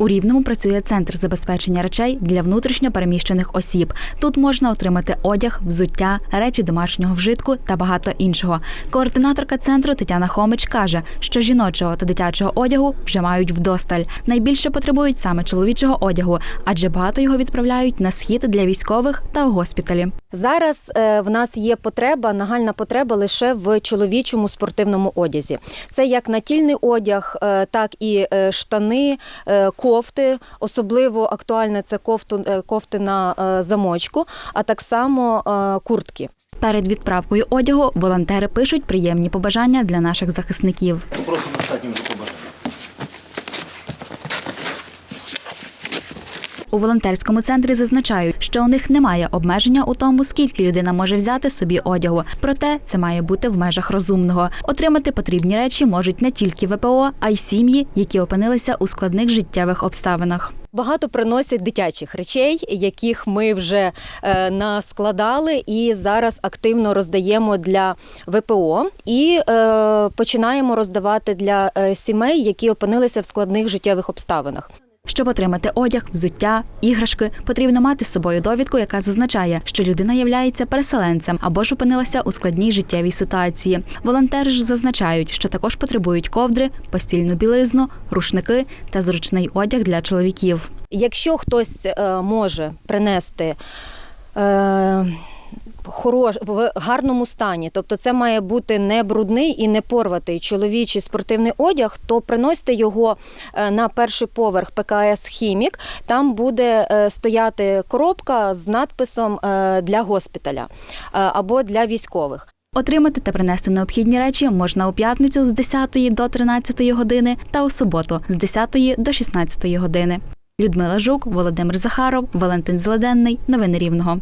У Рівному працює центр забезпечення речей для внутрішньо переміщених осіб. Тут можна отримати одяг, взуття, речі домашнього вжитку та багато іншого. Координаторка центру Тетяна Хомич каже, що жіночого та дитячого одягу вже мають вдосталь. Найбільше потребують саме чоловічого одягу, адже багато його відправляють на схід для військових та у госпіталі. Зараз е, в нас є потреба, нагальна потреба лише в чоловічому спортивному одязі. Це як натільний одяг, е, так і е, штани, е, кофти. Особливо актуальне це кофту, е, кофти на е, замочку, а так само е, куртки. Перед відправкою одягу волонтери пишуть приємні побажання для наших захисників. Просто достатньо вже побажання. У волонтерському центрі зазначають, що у них немає обмеження у тому, скільки людина може взяти собі одягу. Проте це має бути в межах розумного. Отримати потрібні речі можуть не тільки ВПО, а й сім'ї, які опинилися у складних життєвих обставинах. Багато приносять дитячих речей, яких ми вже е, наскладали і зараз активно роздаємо для ВПО і е, починаємо роздавати для е, сімей, які опинилися в складних життєвих обставинах. Щоб отримати одяг, взуття, іграшки, потрібно мати з собою довідку, яка зазначає, що людина являється переселенцем або ж опинилася у складній життєвій ситуації. Волонтери ж зазначають, що також потребують ковдри, постільну білизну, рушники та зручний одяг для чоловіків. Якщо хтось е, може принести е, хорош, в гарному стані, тобто це має бути не брудний і не порватий чоловічий спортивний одяг, то приносьте його е, на перший поверх ПКС Хімік. Там буде е, стояти коробка з надписом е, для госпіталя або для військових. Отримати та принести необхідні речі можна у п'ятницю з 10 до 13 години та у суботу з 10 до 16 години. Людмила Жук, Володимир Захаров, Валентин Зелений. Новини Рівного.